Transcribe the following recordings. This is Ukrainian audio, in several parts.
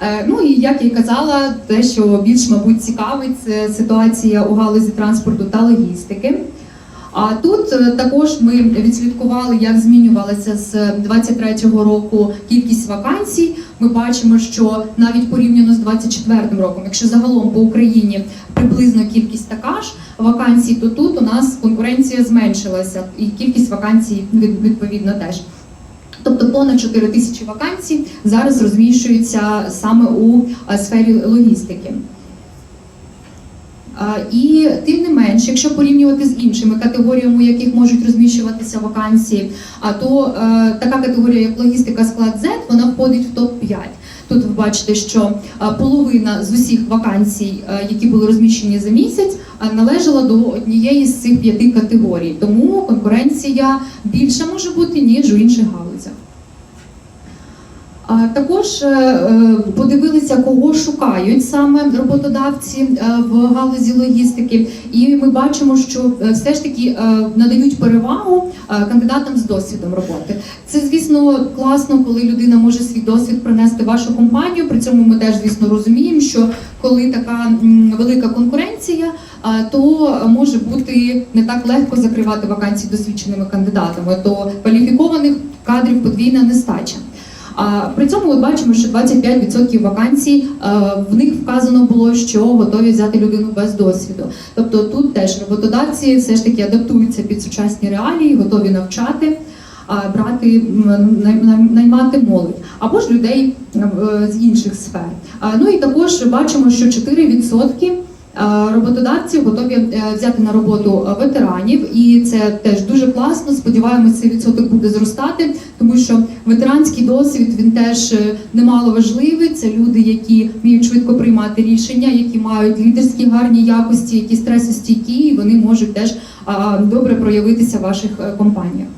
Е, Ну і як я й казала, те, що більш, мабуть, цікавить, це ситуація у галузі транспорту та логістики. А тут е, також ми відслідкували, як змінювалася з 23-го року кількість вакансій. Ми бачимо, що навіть порівняно з 24-м роком, якщо загалом по Україні приблизно кількість така ж вакансій, то тут у нас конкуренція зменшилася, і кількість вакансій відповідно теж. Тобто понад 4 тисячі вакансій зараз розміщуються саме у е, сфері логістики. І тим не менш, якщо порівнювати з іншими категоріями, у яких можуть розміщуватися вакансії, то е, така категорія, як логістика склад Z, вона входить в топ 5 Тут ви бачите, що е, половина з усіх вакансій, е, які були розміщені за місяць, е, належала до однієї з цих п'яти категорій. Тому конкуренція більша може бути ніж у інших галузях. Також е, е, подивилися, кого шукають саме роботодавці е, в галузі логістики, і ми бачимо, що все ж таки надають перевагу кандидатам з досвідом роботи. Це, звісно, класно, коли людина може свій досвід принести в вашу компанію. При цьому ми теж, звісно, розуміємо, що коли така велика конкуренція, то може бути не так легко закривати вакансії досвідченими кандидатами, то кваліфікованих кадрів подвійна нестача. А при цьому ми бачимо, що 25% вакансій е, в них вказано було, що готові взяти людину без досвіду. Тобто тут теж роботодавці все ж таки адаптуються під сучасні реалії, готові навчати, брати наймати молодь або ж людей е, з інших сфер. Ну і також бачимо, що 4% Е, Роботодавці готові е, взяти на роботу е, ветеранів, і це теж дуже класно. Сподіваємося, цей відсоток буде зростати, тому що ветеранський досвід він теж е, немало важливий. Це люди, які вміють швидко приймати рішення, які мають лідерські гарні якості, які стресостійкі, і вони можуть теж добре проявитися в ваших е, компаніях.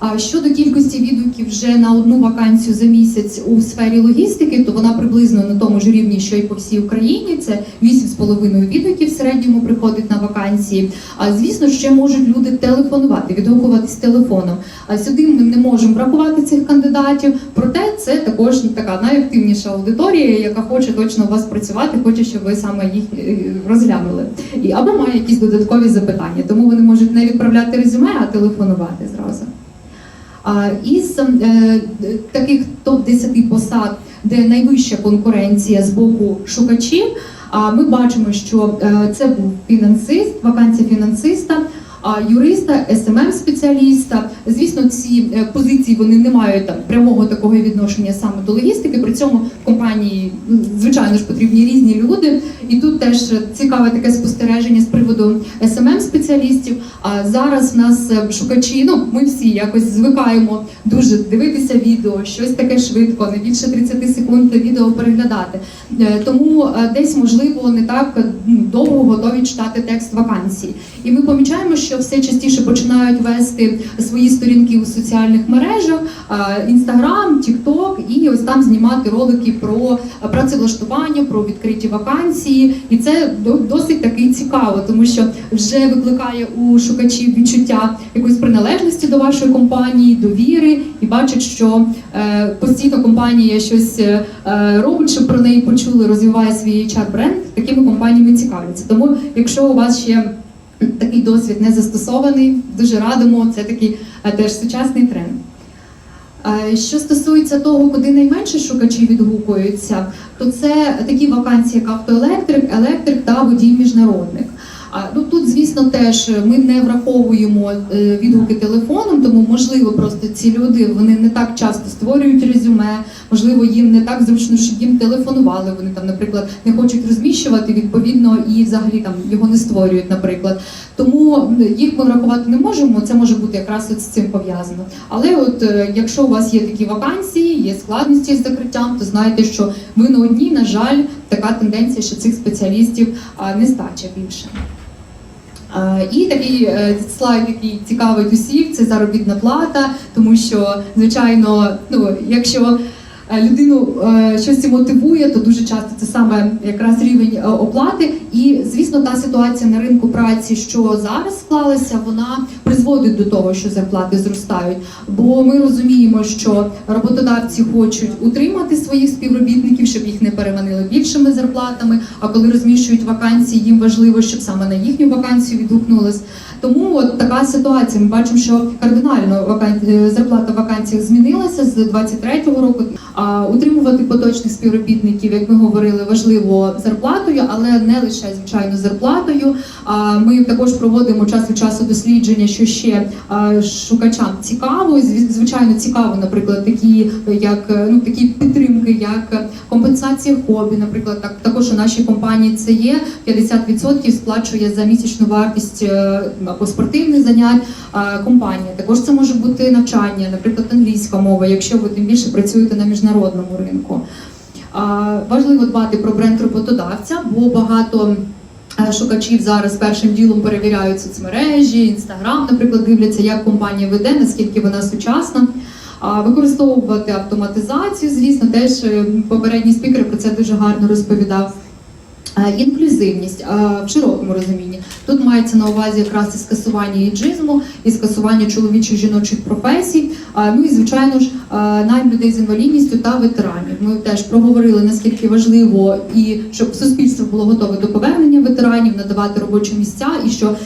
А щодо кількості відгуків вже на одну вакансію за місяць у сфері логістики, то вона приблизно на тому ж рівні, що й по всій Україні. Це 8,5 відгуків в середньому приходить на вакансії. А звісно, ще можуть люди телефонувати, відгукуватись телефоном. А сюди ми не можемо врахувати цих кандидатів. Проте це також така найактивніша аудиторія, яка хоче точно у вас працювати, хоче, щоб ви саме їх е, розглянули. І або має якісь додаткові запитання, тому вони можуть не відправляти резюме, а телефонувати зразу. Із е, таких топ-10 посад, де найвища конкуренція з боку шукачів, ми бачимо, що е, це був фінансист, вакансія фінансиста, юриста, СММ спеціаліста. Звісно, ці е, позиції вони не мають там прямого такого відношення саме до логістики. При цьому в компанії звичайно ж потрібні різні люди. І тут теж цікаве таке спостереження з приводу СММ спеціалістів. А зараз в нас е, шукачі, ну ми всі якось звикаємо дуже дивитися відео, щось таке швидко, не більше 30 секунд відео переглядати. Е, Тому десь можливо не так довго готові читати текст вакансій. І ми помічаємо, що все частіше починають вести свої сторінки у соціальних мережах, Інстаграм, Тікток, і ось там знімати ролики про е, працевлаштування, про відкриті вакансії. І це досить таки цікаво, тому що вже викликає у шукачів відчуття якоїсь приналежності до вашої компанії, довіри, і бачать, що е, постійно компанія щось е, робить, щоб про неї почули, розвиває свій HR бренд. Такими компаніями цікавляться. Тому, якщо у вас ще такий досвід не застосований, дуже радимо. Це такий е, теж сучасний тренд. Е, Що стосується того, куди найменше шукачі відгукуються, то це такі вакансії, як автоелектрик, електрик та водій міжнародник. А ну тут, звісно, теж ми не враховуємо е, відгуки телефоном, тому можливо просто ці люди вони не так часто створюють резюме, можливо, їм не так зручно, щоб їм телефонували. Вони там, наприклад, не хочуть розміщувати, відповідно, і взагалі там його не створюють, наприклад. Тому їх ми врахувати не можемо. Це може бути якраз от з цим пов'язано. Але от е, якщо у вас є такі вакансії, є складності з закриттям, то знайте, що ви не одні, на жаль, така тенденція, що цих спеціалістів а, нестача більше. Е, І такий е, слайд, який цікавить усіх, це заробітна плата, тому що, звичайно, ну якщо е, людину щось мотивує, то дуже часто це саме якраз рівень оплати. І звісно, та ситуація на ринку праці, що зараз склалася, вона призводить до того, що зарплати зростають. Бо ми розуміємо, що роботодавці хочуть утримати своїх співробітників, щоб їх не переманили більшими зарплатами. А коли розміщують вакансії, їм важливо, щоб саме на їхню вакансію відгукнулось. Тому от така ситуація. Ми бачимо, що кардинально вакан... е, зарплата в вакансіях змінилася з 23-го року. А утримувати поточних співробітників, як ми говорили, важливо зарплатою, але не лише звичайно зарплатою. Ми також проводимо час від часу дослідження, що ще шукачам цікаво. Звичайно, цікаво, наприклад, такі як е, ну такі підтримки, як компенсація хобі. Наприклад, так також у нашій компанії це є 50% сплачує за місячну вартість е, або спортивних занять е, компанія. Також це може бути навчання, наприклад, англійська мова, якщо ви тим більше працюєте на міжнародному ринку. Важливо дбати про бренд роботодавця, бо багато е, шукачів зараз першим ділом перевіряють соцмережі, інстаграм, наприклад, дивляться, як компанія веде, наскільки вона сучасна. Використовувати автоматизацію, звісно, теж е, попередній спікер про це дуже гарно розповідав. Е, Інклюзивність е, в широкому розумінні. Тут мається на увазі якраз і скасування іджизму, і скасування чоловічих жіночих професій. Ну і звичайно ж е, найм людей з інвалідністю та ветеранів. Ми теж проговорили наскільки важливо і щоб суспільство було готове до повернення ветеранів, надавати робочі місця, і що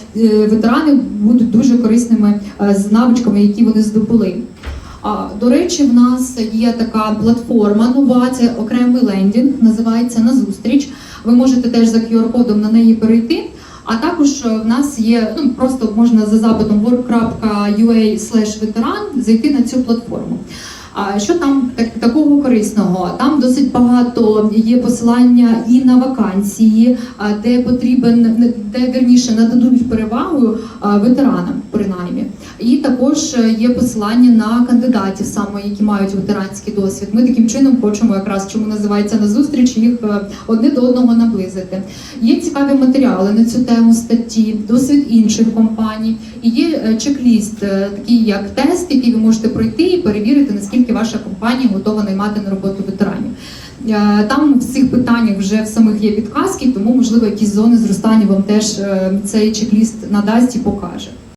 ветерани будуть дуже корисними з навичками, які вони здобули. До речі, в нас є така платформа нова, це окремий лендінг, називається Назустріч. Ви можете теж за QR-кодом на неї перейти. А також е, в нас є, ну просто можна за запитом work.ua veteran зайти на цю платформу. А що там так, такого корисного? Там досить багато є посилання і на вакансії, де потрібен, де вірніше нададуть перевагу ветеранам, принаймні. І також е, є посилання на кандидатів, саме які мають ветеранський досвід. Ми таким чином хочемо, якраз чому називається на зустріч, їх е, одне до одного наблизити. Є цікаві матеріали на цю тему статті, досвід інших компаній. І є е, чек-ліст, такий як тест, який ви можете пройти і перевірити, наскільки ваша компанія готова наймати на роботу ветеранів. Е, Там в цих питаннях вже в самих є підказки, тому можливо якісь зони зростання вам теж е, цей чек-ліст надасть і покаже.